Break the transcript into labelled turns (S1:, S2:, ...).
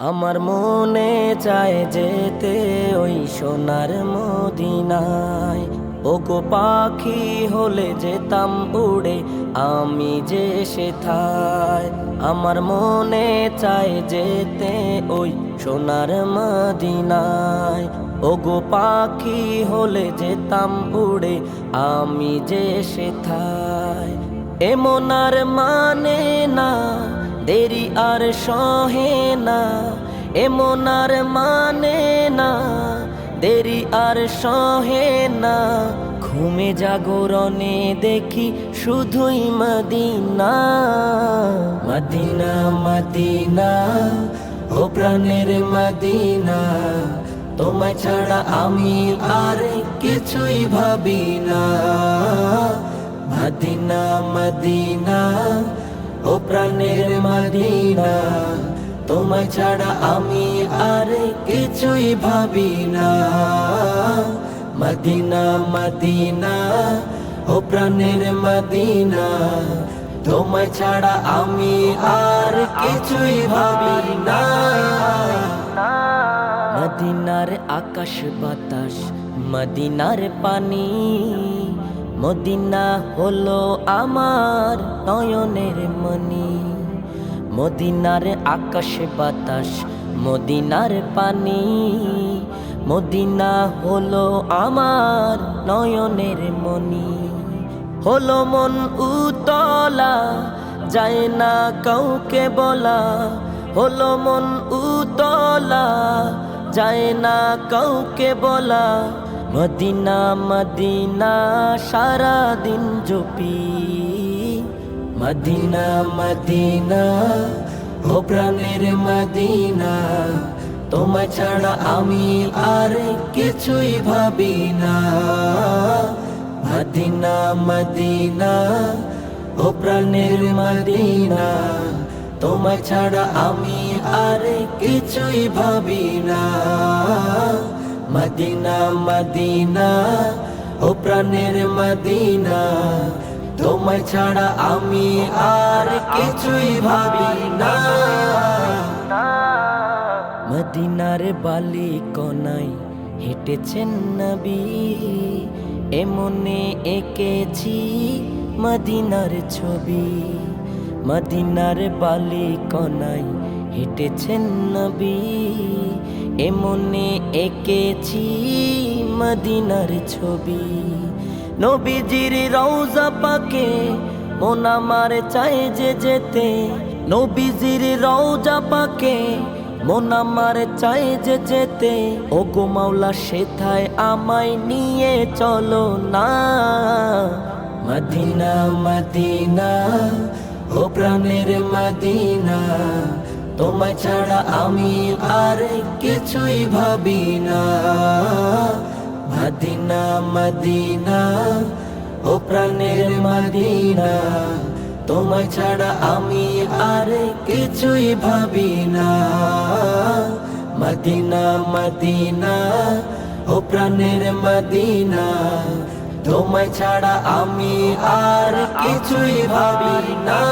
S1: আমার মনে চায় যেতে ওই সোনার মদিনায়। ওগো পাখি হলে যেতাম উড়ে, আমি যে সেথায়। আমার মনে চায় যেতে ওই সোনার মদিনায়। ওগো পাখি হলে যেতাম উড়ে, আমি যে সেথায়। এমন আর মানে না দেরি আর সহে না, এমন আর মানে না। দেরি আর সহে না, ঘুমে জাগরণে দেখি শুধুই মদিনা। মদিনা মদিনা, ও প্রাণের মদিনা, তোমায় ছাড়া আমি আর কিছুই ভাবি না। মদিনা মদিনা ও প্রাণের মদিনা, তোমায় ছাড়া আমি আর কিছুই ভাবি না। মদিনা মদিনা, ও প্রাণের মদিনা, তোমায় ছাড়া আমি আর কিছুই ভাবি না। মদিনার আকাশ বাতাস, মদিনার পানি। মদিনা হলো আমার নয়নের মনি মদিনার আকাশ বাতাস, মদিনার পানি। মদিনা হলো আমার নয়নের মনি হলো মন উতলা, যায় না কাউকে বলা। হলো মন উতলা, যায় না কাউকে বলা। মদিনা মদিনা সারা দিন জপি। মদিনা মদিনা, ও প্রাণের মদিনা, তোমায় ছাড়া আমি আর কিছুই ভাবি না। মদিনা মদিনা, ও প্রাণের মদিনা, তোমায় ছাড়া আমি আর কিছুই ভাবি না। মদিনা মদিনা, ও প্রাণের মদিনা, তোমায় ছাড়া আমি আর কিছুই ভাবি না। মদিনার বালি কনাই হেঁটেছেন নবী, এমনে এঁকেছি মদিনার ছবি। মদিনার বালি কনাই হেঁটেছেন নবী, এমনে এঁকেছি মদিনার ছবি। নবীজির রৌজা পাকে মন আমার চাই যে যেতে। নবীজির রৌজা পাকে মন আমার চাই যে যেতে। ও গো মাওলা, সেথায় আমায় নিয়ে চলো না। মদিনা মদিনা, ও প্রাণের মদিনা তোমায় ছাড়া আমি আর কিছুই ভাবি না মদিনা মদিনা, ও প্রাণের মদিনা। তোমায় ছাড়া আমি আর কিছুই ভাবি না মদিনা মদিনা, ও প্রাণের মদিনা। তোমায় ছাড়া আমি আর কিছুই ভাবি না